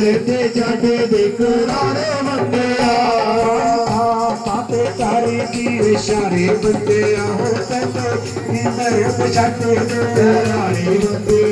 ਤੇ ਜਾਗੇ ਦੇ ਕੁਰਾਰੇ ਮੰਗਿਆ ਸਾਤੇ ਤਾਰੇ ਦੀ ਇਸ਼ਾਰੇ ਬੰਦੇ ਹੋ ਤੈਨੂੰ ਨਿੰਦਰ ਪਛਾਤੇ ਕੁਰਾਰੇ ਮੰਗਿਆ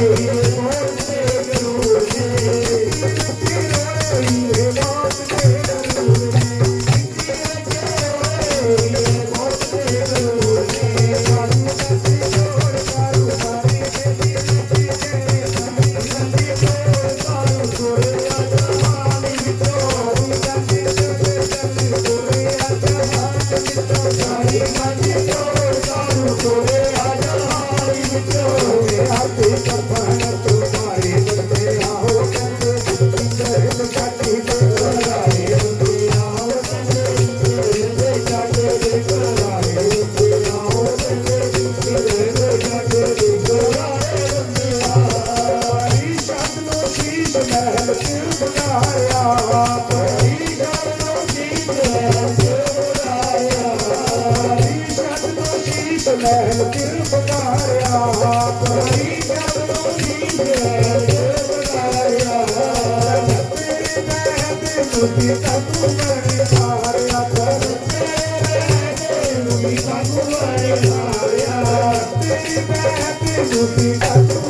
Música ਮਹਿਲ ਕਿਰਪ ਤਾਰਿਆ ਪਰੀ ਜਦ ਲੋਕੀ ਦੇ ਤਬੂ ਮਰੇ ਸਾਰਿਆ ਕਰ ਤੇਰੇ ਨੂੰ ਵੀ ਤਬੂ ਮਰੇ ਸਾਰਿਆ ਤੇਰੀ ਬਹਿ ਤੇ ਨੂੰ ਵੀ ਤਬੂ